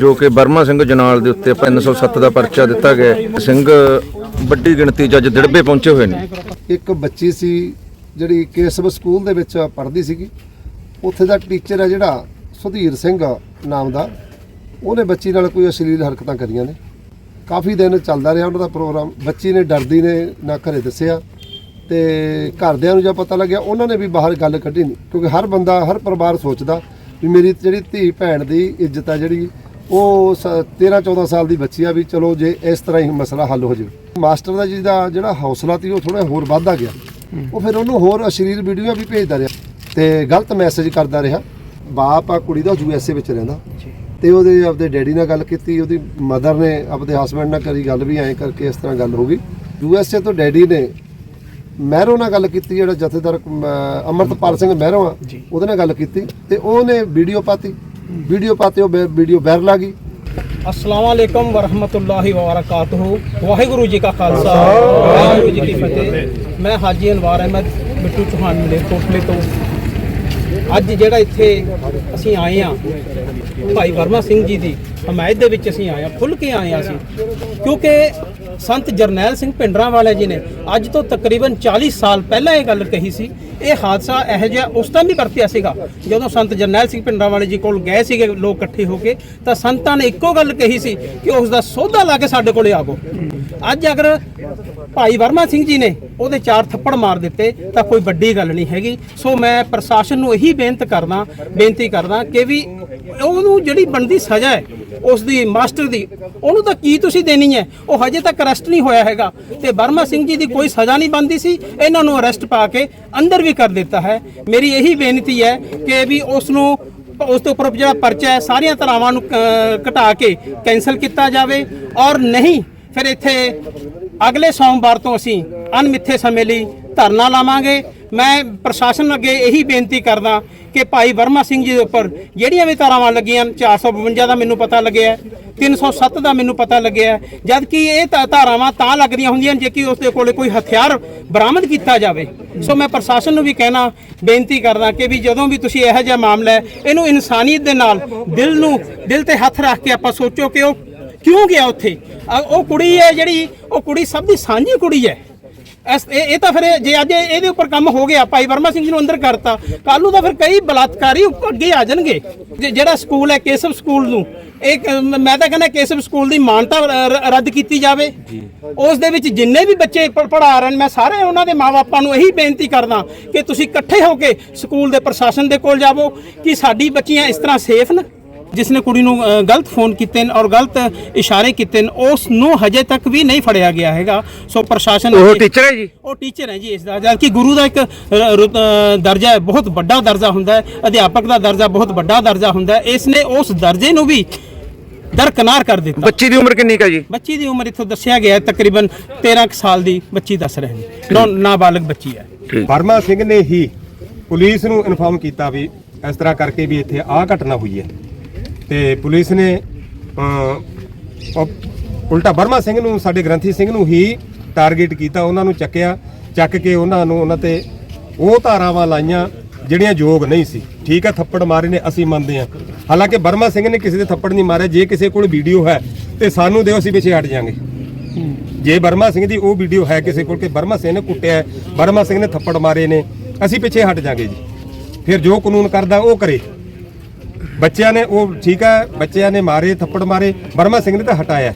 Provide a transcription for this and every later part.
ਜੋ ਕਿ ਬਰਮਾ ਸਿੰਘ ਜਨਾਲ ਦੇ ਉੱਤੇ 307 ਦਾ ਪਰਚਾ ਦਿੱਤਾ ਗਿਆ ਸਿੰਘ ਵੱਡੀ ਗਿਣਤੀ 'ਚ ਅੱਜ ਦਿੜਬੇ ਪਹੁੰਚੇ ਹੋਏ ਨੇ। ਇੱਕ ਬੱਚੀ ਸੀ ਜਿਹੜੀ ਕੇਸਬ ਸਕੂਲ ਦੇ ਵਿੱਚ ਪੜ੍ਹਦੀ ਸੀਗੀ। ਉੱਥੇ ਦਾ ਟੀਚਰ ਹੈ ਜਿਹੜਾ ਸੁਧੀਰ ਸਿੰਘ ਨਾਮ ਦਾ। ਉਹਨੇ ਬੱਚੀ ਨਾਲ ਕੋਈ ਅਸ਼ਲੀਲ ਹਰਕਤਾਂ ਕਰੀਆਂ ਨੇ। ਕਾਫੀ ਦਿਨ ਚੱਲਦਾ ਰਿਹਾ ਉਹਨਾਂ ਦਾ ਪ੍ਰੋਗਰਾਮ। ਬੱਚੀ ਨੇ ਡਰਦੀ ਨੇ, ਨਾ ਘਰੇ ਦੱਸਿਆ। ਤੇ ਘਰਦਿਆਂ ਨੂੰ ਜਦ ਪਤਾ ਲੱਗਿਆ, ਉਹਨਾਂ ਨੇ ਵੀ ਬਾਹਰ ਗੱਲ ਕੱਢੀ ਨਹੀਂ ਕਿਉਂਕਿ ਹਰ ਬੰਦਾ, ਹਰ ਪਰਿਵਾਰ ਸੋਚਦਾ ਵੀ ਮੇਰੀ ਜਿਹੜੀ ਧੀ ਭੈਣ ਦੀ ਇੱਜ਼ਤ ਆ ਜਿਹੜੀ ਉਹ 13 14 ਸਾਲ ਦੀ ਬੱਚੀ ਆ ਵੀ ਚਲੋ ਜੇ ਇਸ ਤਰ੍ਹਾਂ ਹੀ ਮਸਲਾ ਹੱਲ ਹੋ ਜਾਵੇ। ਮਾਸਟਰ ਦਾ ਜੀ ਦਾ ਜਿਹੜਾ ਹੌਸਲਾ ਸੀ ਉਹ ਥੋੜਾ ਹੋਰ ਵੱਧਦਾ ਗਿਆ। ਉਹ ਫਿਰ ਉਹਨੂੰ ਹੋਰ ਅਸ਼ਲੀਲ ਵੀਡੀਓ ਵੀ ਭੇਜਦਾ ਰਿਹਾ ਤੇ ਗਲਤ ਮੈਸੇਜ ਕਰਦਾ ਰਿਹਾ। ਬਾਪ ਆ ਕੁੜੀ ਦਾ ਯੂ ਐਸ ਏ ਵਿੱਚ ਰਹਿੰਦਾ ਤੇ ਉਹਦੇ ਆਪਦੇ ਡੈਡੀ ਨਾਲ ਗੱਲ ਕੀਤੀ ਉਹਦੀ ਮਦਰ ਨੇ ਆਪਦੇ ਹਸਬੰਡ ਨਾਲ ਕਰੀ ਗੱਲ ਵੀ ਐਂ ਕਰਕੇ ਇਸ ਤਰ੍ਹਾਂ ਗੱਲ ਹੋ ਗਈ। ਯੂ ਐਸ ਏ ਤੋਂ ਡੈਡੀ ਨੇ ਮਹਿਰੋ ਨਾਲ ਗੱਲ ਕੀਤੀ ਜਿਹੜਾ ਜਥੇਦਾਰ ਅਮ, ਅਮਰਤਪਾਲ ਸਿੰਘ ਮਹਿਰੋ ਆ ਉਹਦੇ ਨਾਲ ਗੱਲ ਕੀਤੀ ਤੇ ਉਹਨੇ ਵੀਡੀਓ ਪਾਤੀ। ਵੀਡੀਓ ਪਾਤੇ ਉਹ ਵੀਡੀਓ ਵਾਇਰਲ ਆ ਗਈ। ਅਸਲਾਮ ਅਲੈਕਮ ਵਰਹਮਤੁਲਲਾਹਿ ਵਬਰਕਾਤੁਹੂ। ਵਾਹਿਗੁਰੂ ਜੀ ਕਾ ਖਾਲਸਾ ਵਾਹਿਗੁਰੂ ਜੀ ਕੀ ਫਤਿਹ। ਮੈਂ ਹਾਜੀ ਅਨਵਾਰ ਅਹਿਮਦ ਬਿੱਟੂ ਚੌਹਾਨ ਮਲੇ ਕੋਟਲੇ ਤੋਂ। ਅੱਜ ਜਿਹੜਾ ਇੱਥੇ ਅਸੀਂ ਆਏ ਆ ਭਾਈ ਵਰਮਾ ਸਿੰਘ ਜੀ ਦੀ ਹਮਾਇਤ ਦੇ ਵਿੱਚ ਅਸੀਂ ਆਏ ਆ ਖੁੱਲ ਕੇ ਆਏ ਆ ਅਸੀਂ। ਕਿਉਂਕਿ ਸੰਤ ਜਰਨੈਲ ਸਿੰਘ ਪਿੰਡਰਾਂ ਵਾਲੇ ਜੀ ਨੇ ਅੱਜ ਤੋਂ ਤਕਰੀਬਨ 40 ਸਾਲ ਪਹਿਲਾਂ ਇਹ ਗੱਲ ਕਹੀ ਸੀ। ਇਹ ਹਾਦਸਾ ਇਹੋ ਜਿਹਾ ਉਸ ਟਾਈਮ ਵੀ ਵਰਤਿਆ ਸੀਗਾ। ਜਦੋਂ ਸੰਤ ਜਰਨੈਲ ਸਿੰਘ ਪਿੰਡਰਾਂ ਵਾਲੇ ਜੀ ਕੋਲ ਗਏ ਸੀਗੇ ਲੋਕ ਇਕੱਠੇ ਹੋ ਕੇ, ਤਾਂ ਸੰਤਾਂ ਨੇ ਇੱਕੋ ਗੱਲ ਕਹੀ ਸੀ ਕਿ ਉਸ ਦਾ ਸੋਧਾ ਲਾ ਕੇ ਸਾਡੇ ਕੋਲੇ ਆਵੋ। ਅੱਜ ਅਗਰ ਭਾਈ ਵਰਮਾ ਸਿੰਘ ਜੀ ਨੇ ਉਹਦੇ ਚਾਰ ਥੱਪੜ ਮਾਰ ਦਿੱਤੇ, ਤਾਂ ਕੋਈ ਵੱਡੀ ਗੱਲ ਨਹੀਂ ਹੈਗੀ। ਸੋ ਮੈਂ ਪ੍ਰਸ਼ਾਸਨ ਨੂੰ ਇਹੀ ਬੇਨਤ ਕਰਦਾ, ਬੇਨਤੀ ਕਰਦਾ ਕਿ ਵੀ ਉਹਨੂੰ ਜਿਹੜੀ ਬਣਦੀ ਸਜ਼ਾ ਹੈ ਉਸ ਦੀ ਮਾਸਟਰ ਦੀ ਉਹਨੂੰ ਤਾਂ ਕੀ ਤੁਸੀਂ ਦੇਣੀ ਹੈ? ਉਹ ਹਜੇ ਤੱਕ ਅਰੈਸਟ ਨਹੀਂ ਹੋਇਆ ਹੈਗਾ। ਤੇ ਬਰਮਾ ਸਿੰਘ ਜੀ ਦੀ ਕੋਈ ਸਜ਼ਾ ਨਹੀਂ ਬਣਦੀ ਸੀ। ਇਹਨਾਂ ਨੂੰ ਅਰੈਸਟ ਪਾ ਕੇ ਅੰਦਰ ਵੀ ਕਰ ਦਿੱਤਾ ਹੈ। ਮੇਰੀ ਇਹੀ ਬੇਨਤੀ ਹੈ ਕਿ ਵੀ ਉਸ ਨੂੰ ਉਸ ਤੋਂ ਉੱਪਰ ਜਿਹੜਾ ਪਰਚਾ ਹੈ ਸਾਰੀਆਂ ਧਾਰਾਵਾਂ ਨੂੰ ਅ, ਘਟਾ ਕੇ ਕੈਨਸਲ ਕੀਤਾ ਜਾਵੇ। ਔਰ ਨਹੀਂ ਫਿਰ ਇੱਥੇ ਅਗਲੇ ਸੋਮਵਾਰ ਤੋਂ ਅਸੀਂ ਅਣਮਿੱਥੇ ਸਮੇਂ ਲਈ ਧਰਨਾ ਲਾਵਾਂਗੇ। ਮੈਂ ਪ੍ਰਸ਼ਾਸਨ ਅੱਗੇ ਇਹੀ ਬੇਨਤੀ ਕਰਦਾ ਕਿ ਭਾਈ ਵਰਮਾ ਸਿੰਘ ਜੀ ਦੇ ਉੱਪਰ ਜਿਹੜੀਆਂ ਵੀ ਧਾਰਾਵਾਂ ਲੱਗੀਆਂ 452 ਦਾ ਮੈਨੂੰ ਪਤਾ ਲੱਗਿਆ ਹੈ, 307 ਦਾ ਮੈਨੂੰ ਪਤਾ ਲੱਗਿਆ ਹੈ, ਜਦ ਕਿ ਇਹ ਧਾਰਾਵਾਂ ਤਾਂ ਲੱਗਦੀਆਂ ਹੁੰਦੀਆਂ ਜੇ ਕਿ ਉਸ ਦੇ ਕੋਲੇ ਕੋਈ ਹਥਿਆਰ ਬਰਾਮਦ ਕੀਤਾ ਜਾਵੇ। ਸੋ ਮੈਂ ਪ੍ਰਸ਼ਾਸਨ ਨੂੰ ਵੀ ਕਹਿਣਾ ਬੇਨਤੀ ਕਰਦਾ ਕਿ ਵੀ ਜਦੋਂ ਵੀ ਤੁਸੀਂ ਇਹੋ ਜਿਹਾ ਮਾਮਲਾ ਇਹਨੂੰ ਇਨਸਾਨੀਅਤ ਦੇ ਨਾਲ ਦਿਲ ਨੂੰ ਦਿਲ ਤੇ ਹੱਥ ਰੱਖ ਕੇ ਆਪਾਂ ਸੋਚੋ ਕਿ ਉਹ ਕਿਉਂ ਗਿਆ ਉੱਥੇ? ਉਹ ਕੁੜੀ ਹੈ ਜਿਹੜੀ ਉਹ ਕੁੜੀ ਸਭ ਦੀ ਸਾਂਝੀ ਕੁੜੀ ਹੈ। ਐਸ- ਇਹ ਇਹ ਤਾਂ ਫਿਰ ਇਹ- ਜੇ ਅੱਜ ਇਹ- ਇਹਦੇ ਉੱਪਰ ਕੰਮ ਹੋ ਗਿਆ ਭਾਈ ਵਰਮਾ ਸਿੰਘ ਜੀ ਨੂੰ ਅੰਦਰ ਕਰਤਾ ਕੱਲ ਨੂੰ ਤਾਂ ਫਿਰ ਕਈ ਬਲਾਤਕਾਰੀ ਉੱਪਰ ਅੱਗੇ ਆ ਜਾਣਗੇ। ਜੇ- ਜਿਹੜਾ ਸਕੂਲ ਹੈ ਕੇਸਵ ਸਕੂਲ ਨੂੰ ਇਹ ਕ- ਮੈਂ ਤਾਂ ਕਹਿੰਦਾ ਕੇਸਵ ਸਕੂਲ ਦੀ ਮਾਨਤਾ ਰ- ਰੱਦ ਕੀਤੀ ਜਾਵੇ। ਉਸ ਦੇ ਵਿੱਚ ਜਿੰਨੇ ਵੀ ਬੱਚੇ ਪੜ੍ਹਾ ਰਹੇ ਨੇ ਮੈਂ ਸਾਰੇ ਉਹਨਾਂ ਦੇ ਮਾਪਿਆਂ ਨੂੰ ਇਹੀ ਬੇਨਤੀ ਕਰਦਾ ਕਿ ਤੁਸੀਂ ਇਕੱਠੇ ਹੋ ਕੇ ਸਕੂਲ ਦੇ ਪ੍ਰਸ਼ਾਸਨ ਦੇ ਕੋਲ ਜਾਵੋ ਕਿ ਸਾਡੀ ਬੱਚੀਆਂ ਇਸ ਤਰ੍ਹਾਂ ਸੇਫ ਨੇ। ਜਿਸ ਨੇ ਕੁੜੀ ਨੂੰ ਗਲਤ ਫੋਨ ਕੀਤੇ ਨੇ ਔਰ ਗਲਤ ਇਸ਼ਾਰੇ ਕੀਤੇ ਨੇ ਉਸ ਨੂੰ ਹਜੇ ਤੱਕ ਵੀ ਨਹੀਂ ਫੜਿਆ ਗਿਆ ਹੈਗਾ। ਸੋ ਪ੍ਰਸ਼ਾਸਨ ਉਹ ਟੀਚਰ ਹੈ ਜੀ? ਉਹ ਟੀਚਰ ਹੈ ਜੀ ਇਸ ਦਾ। ਜਦ ਕਿ ਗੁਰੂ ਦਾ ਇੱਕ ਦਰਜਾ ਹੈ ਬਹੁਤ ਵੱਡਾ ਦਰਜਾ ਹੁੰਦਾ ਹੈ। ਅਧਿਆਪਕ ਦਾ ਦਰਜਾ ਬਹੁਤ ਵੱਡਾ ਦਰਜਾ ਹੁੰਦਾ ਹੈ। ਇਸ ਨੇ ਉਸ ਦਰਜੇ ਨੂੰ ਵੀ ਦਰਕਨਾਰ ਕਰ ਦਿੱਤਾ। ਬੱਚੀ ਦੀ ਉਮਰ ਕਿੰਨੀ ਕਾ ਜੀ? ਬੱਚੀ ਦੀ ਉਮਰ ਇੱਥੋਂ ਦੱਸਿਆ ਗਿਆ ਹੈ ਤਕਰੀਬਨ 13 ਕੁ ਸਾਲ ਦੀ ਬੱਚੀ ਦੱਸ ਰਹੇ ਨੇ। ਨੌ- ਨਾਬਾਲਗ ਬੱਚੀ ਹੈ। ਵਰਮਾ ਸਿੰਘ ਨੇ ਹੀ ਪੁਲਿਸ ਨੂੰ ਇਨਫਾਰਮ ਕੀਤਾ ਵੀ ਇਸ ਤਰ੍ਹਾਂ ਕਰਕੇ ਵੀ ਇੱਥੇ ਆਹ ਘਟਨਾ ਹੋਈ ਹੈ। ਤੇ ਪੁਲਿਸ ਨੇ ਉਲਟਾ ਬਰਮਾ ਸਿੰਘ ਨੂੰ, ਸਾਡੇ ਗ੍ਰੰਥੀ ਸਿੰਘ ਨੂੰ ਹੀ ਟਾਰਗੇਟ ਕੀਤਾ, ਉਹਨਾਂ ਨੂੰ ਚੱਕਿਆ, ਚੱਕ ਕੇ ਉਹਨਾਂ ਨੂੰ ਉਹਨਾਂ ਤੇ ਉਹ ਧਾਰਾਵਾਂ ਲਾਈਆਂ, ਜਿਹੜੀਆਂ ਯੋਗ ਨਹੀਂ ਸੀ। ਠੀਕ ਹੈ ਥੱਪੜ ਮਾਰੇ ਨੇ, ਅਸੀਂ ਮੰਨਦੇ ਹਾਂ। ਹਾਲਾਂਕਿ ਬਰਮਾ ਸਿੰਘ ਨੇ ਕਿਸੇ ਦੇ ਥੱਪੜ ਨਹੀਂ ਮਾਰਿਆ, ਜੇ ਕਿਸੇ ਕੋਲ ਵੀਡੀਓ ਹੈ, ਤੇ ਸਾਨੂੰ ਦਿਓ, ਅਸੀਂ ਪਿੱਛੇ ਹਟ ਜਾਾਂਗੇ। ਜੇ ਬਰਮਾ ਸਿੰਘ ਦੀ ਉਹ ਵੀਡੀਓ ਹੈ ਕਿਸੇ ਕੋਲ, ਕਿ ਬਰਮਾ ਸਿੰਘ ਨੇ ਕੁੱਟਿਆ ਬਰਮਾ ਸਿੰਘ ਨੇ ਥੱਪੜ ਮਾਰੇ ਨੇ, ਅਸੀਂ ਪਿੱਛੇ ਹਟ ਜਾਾਂਗੇ ਜੀ। ਫਿਰ ਜੋ ਕਾਨੂੰਨ ਕਰਦਾ, ਉਹ ਕਰੇ। ਬੱਚਿਆਂ ਨੇ ਉਹ ਠੀਕ ਹੈ ਬੱਚਿਆਂ ਨੇ ਮਾਰੇ ਥੱਪੜ ਮਾਰੇ। ਬਰਮਾ ਸਿੰਘ ਨੇ ਤਾਂ ਹਟਾਇਆ।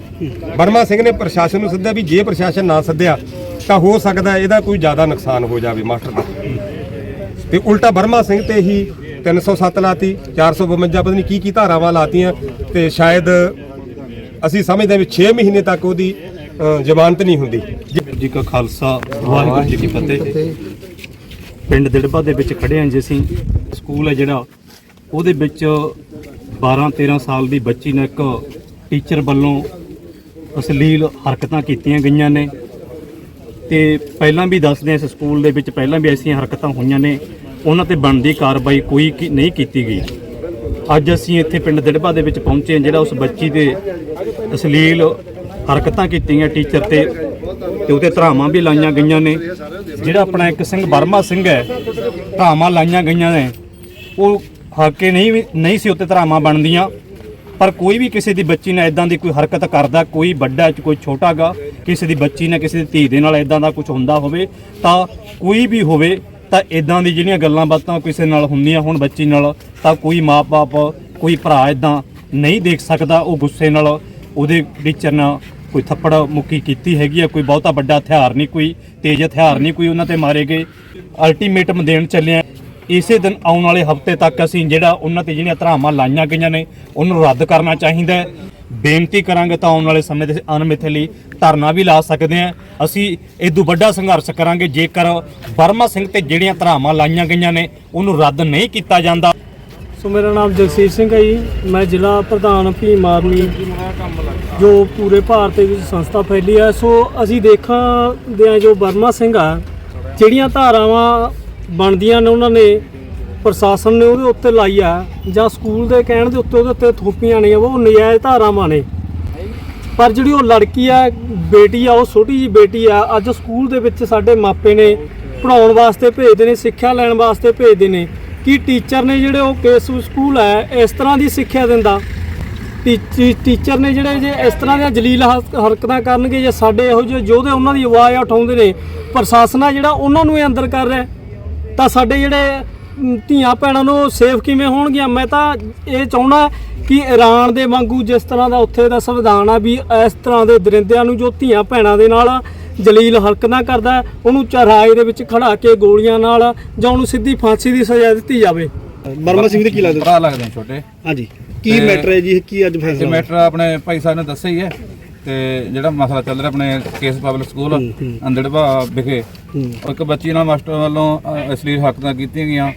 ਬਰਮਾ ਸਿੰਘ ਨੇ ਪ੍ਰਸ਼ਾਸਨ ਨੂੰ ਸੱਦਿਆ ਵੀ ਜੇ ਪ੍ਰਸ਼ਾਸਨ ਨਾ ਸੱਦਿਆ ਤਾਂ ਹੋ ਸਕਦਾ ਇਹਦਾ ਕੋਈ ਜ਼ਿਆਦਾ ਨੁਕਸਾਨ ਹੋ ਜਾਵੇ ਮਾਸਟਰ ਦਾ। ਤੇ ਉਲਟਾ ਬਰਮਾ ਸਿੰਘ ਤੇ ਹੀ 307 ਲਾਤੀ 452 ਪਤਾ ਨਹੀਂ ਕੀ ਕੀ ਧਾਰਾਵਾਂ ਲਾਤੀਆਂ ਤੇ ਸ਼ਾਇਦ ਅਸੀਂ ਸਮਝਦੇ ਹਾਂ ਵੀ 6 ਮਹੀਨੇ ਤੱਕ ਉਹਦੀ ਜ਼ਮਾਨਤ ਨਹੀਂ ਹੁੰਦੀ। ਜੀ ਕਾ ਖਾਲਸਾ ਵਾਹਿਗੁਰੂ ਜੀ ਕੀ ਫਤਿਹ। ਪਿੰਡ ਦਿੜਬਾ ਦੇ ਵਿੱਚ ਖੜੇ ਹਾਂ ਜੀ ਅਸੀਂ। ਸਕੂਲ ਹੈ ਜਿਹੜਾ ਉਹਦੇ ਵਿੱਚ 12 13 ਸਾਲ ਦੀ ਬੱਚੀ ਨੂੰ ਇੱਕ ਟੀਚਰ ਵੱਲੋਂ ਅਸ਼ਲੀਲ ਹਰਕਤਾਂ ਕੀਤੀਆਂ ਗਈਆਂ ਨੇ। ਤੇ ਪਹਿਲਾਂ ਵੀ ਦੱਸਦੇ ਹਾਂ ਇਸ ਸਕੂਲ ਦੇ ਵਿੱਚ ਪਹਿਲਾਂ ਵੀ ਐਸੀਆਂ ਹਰਕਤਾਂ ਹੋਈਆਂ ਨੇ। ਉਹਨਾਂ ਤੇ ਬਣਦੀ ਕਾਰਵਾਈ ਕੋਈ ਕੀ- ਨਹੀਂ ਕੀਤੀ ਗਈ। ਅੱਜ ਅਸੀਂ ਇੱਥੇ ਪਿੰਡ ਦਿੜਬਾ ਦੇ ਵਿੱਚ ਪਹੁੰਚੇ ਜਿਹੜਾ ਉਸ ਬੱਚੀ ਦੇ ਅਸ਼ਲੀਲ ਹਰਕਤਾਂ ਕੀਤੀਆਂ ਟੀਚਰ ਤੇ ਤੇ ਉਹਤੇ ਧਰਾਵਾਂ ਵੀ ਲਾਈਆਂ ਗਈਆਂ ਨੇ। ਜਿਹੜਾ ਆਪਣਾ ਇੱਕ ਸਿੰਘ ਬਰਮਾ ਸਿੰਘ ਹੈ, ਧਰਾਵਾਂ ਲਾਈਆਂ ਗਈਆਂ ਨੇ। ਉਹ ਹਾਕੇ ਨਹੀਂ ਵੀ- ਨਹੀਂ ਸੀ ਉੱਤੇ ਧਰਾਵਾਂ ਬਣਦੀਆਂ, ਪਰ ਕੋਈ ਵੀ ਕਿਸੇ ਦੀ ਬੱਚੀ ਨਾਲ ਇਦਾਂ ਦੀ ਕੋਈ ਹਰਕਤ ਕਰਦਾ, ਕੋਈ ਵੱਡਾ ਕੋਈ ਛੋਟਾਗਾ, ਕਿਸੇ ਦੀ ਬੱਚੀ ਨਾਲ ਕਿਸੇ ਦੀ ਧੀ ਦੇ ਨਾਲ ਇਦਾਂ ਦਾ ਕੁਝ ਹੁੰਦਾ ਹੋਵੇ, ਤਾਂ ਕੋਈ ਵੀ ਹੋਵੇ, ਤਾਂ ਇਦਾਂ ਦੀ ਜਿਹੜੀਆਂ ਗੱਲਾਂ ਬਾਤਾਂ ਕਿਸੇ ਨਾਲ ਹੁੰਦੀਆਂ ਹੁਣ ਬੱਚੀ ਨਾਲ, ਤਾਂ ਕੋਈ ਮਾਪੇ ਕੋਈ ਭਰਾ ਇਦਾਂ ਨਹੀਂ ਦੇਖ ਸਕਦਾ, ਉਹ ਗੁੱਸੇ ਨਾਲ ਉਹਦੇ ਟੀਚਰ ਨਾਲ ਕੋਈ ਥੱਪੜ ਮੁੱਕੀ ਕੀਤੀ ਹੈਗੀ ਆ, ਕੋਈ ਬਹੁਤਾ ਵੱਡਾ ਹਥਿਆਰ ਨਹੀਂ, ਕੋਈ ਤੇਜ਼ ਹਥਿਆਰ ਨਹੀਂ, ਕੋਈ ਉਹਨਾਂ ਤੇ ਮਾਰੇ ਗਏ। ਅਲਟੀਮੇਟਮ ਦੇਣ ਚੱਲੇ ਇਸੇ ਦਿਨ ਆਉਣ ਵਾਲੇ ਹਫ਼ਤੇ ਤੱਕ ਅਸੀਂ ਜਿਹੜਾ ਉਹਨਾਂ ਤੇ ਜਿਹੜੀਆਂ ਧਰਾਵਾਂ ਲਾਈਆਂ ਗਈਆਂ ਨੇ, ਉਹਨੂੰ ਰੱਦ ਕਰਨਾ ਚਾਹੀਦਾ ਹੈ। ਬੇਨਤੀ ਕਰਾਂਗੇ ਤਾਂ ਆਉਣ ਵਾਲੇ ਸਮੇਂ ਦੇ ਅਣਮਿੱਥੇ ਲਈ ਧਰਨਾ ਵੀ ਲਾ ਸਕਦੇ ਹਾਂ। ਅਸੀਂ ਇਦੋਂ ਵੱਡਾ ਸੰਘਰਸ਼ ਕਰਾਂਗੇ, ਜੇਕਰ ਵਰਮਾ ਸਿੰਘ ਤੇ ਜਿਹੜੀਆਂ ਧਰਾਵਾਂ ਲਾਈਆਂ ਗਈਆਂ ਨੇ, ਉਹਨੂੰ ਰੱਦ ਨਹੀਂ ਕੀਤਾ ਜਾਂਦਾ। ਸੋ ਮੇਰਾ ਨਾਮ ਜਗਸੀਰ ਸਿੰਘ ਹੈ ਜੀ। ਮੈਂ ਜ਼ਿਲ੍ਹਾ ਪ੍ਰਧਾਨ ਭੀਮ ਆਰਮੀ ਜੋ ਪੂਰੇ ਭਾਰਤ ਵਿੱਚ ਸੰਸਥਾ ਫੈਲੀ ਹੈ। ਸੋ ਅਸੀਂ ਦੇਖਾਂਦੇ ਹਾਂ ਜੋ ਬਰਮਾ ਸਿੰਘ ਆ, ਜਿਹੜੀਆਂ ਧਾਰਾਵਾਂ ਬਣਦੀਆਂ ਨੇ ਉਹਨਾਂ ਨੇ, ਪ੍ਰਸ਼ਾਸਨ ਨੇ ਉਹਦੇ ਉੱਤੇ ਲਾਈ ਆ, ਜਾਂ ਸਕੂਲ ਦੇ ਕਹਿਣ ਦੇ ਉੱਤੇ ਉਹਦੇ ਉੱਤੇ ਥੋਪੀਆਂ ਨੇ, ਉਹ ਨਜਾਇਜ਼ ਧਾਰਾਵਾਂ ਨੇ। ਪਰ ਜਿਹੜੀ ਉਹ ਲੜਕੀ ਆ, ਬੇਟੀ ਆ, ਉਹ ਛੋਟੀ ਜੀ ਬੇਟੀ ਆ, ਅੱਜ ਸਕੂਲ ਦੇ ਵਿੱਚ ਸਾਡੇ ਮਾਪੇ ਨੇ ਪੜਾਉਣ ਵਾਸਤੇ ਭੇਜਦੇ ਨੇ, ਸਿੱਖਿਆ ਲੈਣ ਵਾਸਤੇ ਭੇਜਦੇ ਨੇ। ਕਿ ਟੀਚਰ ਨੇ ਜਿਹੜੇ ਉਹ ਕੇਸ ਸਕੂਲ ਹੈ ਇਸ ਤਰ੍ਹਾਂ ਦੀ ਸਿੱਖਿਆ ਦਿੰਦਾ? ਟੀਚਰ ਨੇ ਜਿਹੜੇ ਜੇ ਇਸ ਤਰ੍ਹਾਂ ਦੀਆਂ ਜਲੀਲ ਹਰ- ਹਰਕਤਾਂ ਕਰਨਗੇ, ਜੇ ਸਾਡੇ ਇਹੋ ਜਿਹੇ ਯੋਧੇ ਉਹਨਾਂ ਦੀ ਆਵਾਜ਼ ਉਠਾਉਂਦੇ ਨੇ, ਪ੍ਰਸ਼ਾਸਨ ਆ ਜਿਹੜਾ ਉਹਨਾਂ ਨੂੰ ਇਹ ਅੰਦਰ ਕਰ ਰਿਹਾ। ਤਾਂ ਸਾਡੇ ਜਿਹੜੇ ਧੀਆਂ ਭੈਣਾਂ ਨੂੰ ਸੇਫ ਕਿਵੇਂ ਹੋਣਗੀਆਂ? ਮੈਂ ਤਾਂ ਇਹ ਚਾਹੁੰਦਾ ਕਿ ਈਰਾਨ ਦੇ ਵਾਂਗੂ ਜਿਸ ਤਰ੍ਹਾਂ ਦਾ ਉੱਥੇ ਦਾ ਸੰਵਿਧਾਨ ਆ ਵੀ ਇਸ ਤਰ੍ਹਾਂ ਦੇ ਦਰਿੰਦਿਆਂ ਨੂੰ ਜੋ ਧੀਆਂ ਭੈਣਾਂ ਦੇ ਨਾਲ ਜਲੀਲ ਹਰਕਤਾਂ ਕਰਦਾ ਹੈ, ਉਹਨੂੰ ਚਰਾਏ ਦੇ ਵਿੱਚ ਖੜਾ ਕੇ ਗੋਲੀਆਂ ਨਾਲ ਜਾਂ ਉਹਨੂੰ ਸਿੱਧੀ ਫਾਂਸੀ ਦੀ ਸਜ਼ਾ ਦਿੱਤੀ ਜਾਵੇ। ਬਰਮਾ ਸਿੰਘ ਦੇ ਕੀ ਲੱਗਦਾ? ਭਰਾ ਲੱਗਦੇ ਨੇ ਛੋਟੇ। ਹਾਂਜੀ। ਕੀ ਮੈਟਰ ਹੈ ਜੀ? ਕੀ ਅੱਜ ਫੈਸਲਾ? ਮੈਟਰ ਆਪਣੇ ਭਾਈ ਸਾਹਿਬ ਨੇ ਦੱਸਿਆ ਹੀ ਹੈ। ਤੇ ਜਿਹੜਾ ਮਸਲਾ ਚੱਲ ਰਿਹਾ ਆਪਣੇ ਕੇਸ ਪਬਲਿਕ ਸਕੂਲ ਅੰਦੜਵਾ ਵਿਖੇ ਉਹ ਇੱਕ ਬੱਚੀ ਨਾਲ ਮਾਸਟਰ ਵੱਲੋਂ ਅ, ਅਸ਼ਲੀਲ ਹਰਕਤਾਂ ਕੀਤੀਆਂ ਗਈਆਂ।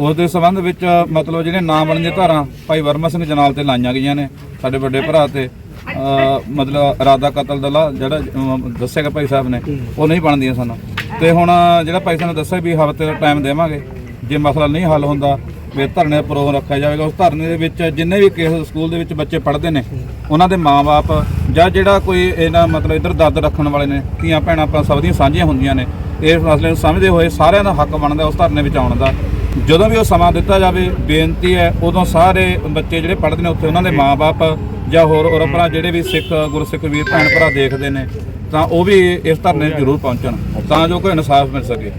ਉਸ ਦੇ ਸੰਬੰਧ ਵਿੱਚ ਮਤਲਬ ਜਿਹੜੇ ਨਾਮ ਵਾਲੀਆਂ ਧਾਰਾਂ ਭਾਈ ਵਰਮਾ ਸਿੰਘ ਜਨਾਲ ਤੇ ਲਾਈਆਂ ਗਈਆਂ ਨੇ ਸਾਡੇ ਵੱਡੇ ਭਰਾ ਤੇ ਮਤਲਬ ਇਰਾਦਾ ਕਤਲ ਦਾ ਜਿਹੜਾ ਦੱਸਿਆ ਗਿਆ ਭਾਈ ਸਾਹਿਬ ਨੇ ਉਹ ਨਹੀਂ ਬਣਦੀਆਂ ਸਨ। ਤੇ ਹੁਣ ਜਿਹੜਾ ਭਾਈ ਸਾਹਿਬ ਨੇ ਦੱਸਿਆ ਵੀ ਹਫ਼ਤੇ ਦਾ ਟਾਈਮ ਦੇਵਾਂਗੇ ਜੇ ਮਸਲਾ ਨਹੀਂ ਹੱਲ ਹੁੰਦਾ ਵੀ ਧਰਨੇ ਦਾ ਪ੍ਰੋਗਰਾਮ ਰੱਖਿਆ ਜਾਵੇਗਾ। ਉਸ ਧਰਨੇ ਦੇ ਵਿੱਚ ਜਿੰਨੇ ਵੀ ਕੇਸ ਸਕੂਲ ਦੇ ਵਿੱਚ ਬੱਚੇ ਪੜ੍ਹਦੇ ਨੇ, ਉਹਨਾਂ ਦੇ ਮਾਪੇ ਜਾਂ ਜਿਹੜਾ ਕੋਈ ਇਹਨਾਂ ਮਤਲਬ ਇਧਰ ਦਰਦ ਰੱਖਣ ਵਾਲੇ ਨੇ, ਧੀਆਂ ਭੈਣਾਂ ਆਪਾਂ ਸਭ ਦੀਆਂ ਸਾਂਝੀਆਂ ਹੁੰਦੀਆਂ ਨੇ, ਇਸ ਮਸਲੇ ਨੂੰ ਸਮਝਦੇ ਹੋਏ ਸਾਰਿਆਂ ਦਾ ਹੱਕ ਬਣਦਾ ਉਸ ਧਰਨੇ ਵਿੱਚ ਆਉਣ ਦਾ। ਜਦੋਂ ਵੀ ਉਹ ਸਮਾਂ ਦਿੱਤਾ ਜਾਵੇ, ਬੇਨਤੀ ਹੈ ਉਦੋਂ ਸਾਰੇ ਬੱਚੇ ਜਿਹੜੇ ਪੜ੍ਹਦੇ ਨੇ ਉੱਥੇ ਉਹਨਾਂ ਦੇ ਮਾਪੇ ਜਾਂ ਹੋਰ ਹੋਰ ਭਰਾ ਜਿਹੜੇ ਵੀ ਸਿੱਖ, ਗੁਰਸਿੱਖ ਵੀਰ, ਭੈਣ ਭਰਾ ਦੇਖਦੇ ਨੇ, ਤਾਂ ਉਹ ਵੀ ਇਸ ਧਰਨੇ ਜ਼ਰੂਰ ਪਹੁੰਚਣ, ਤਾਂ ਜੋ ਕੋਈ ਇਨਸਾਫ ਮਿਲ ਸਕੇ।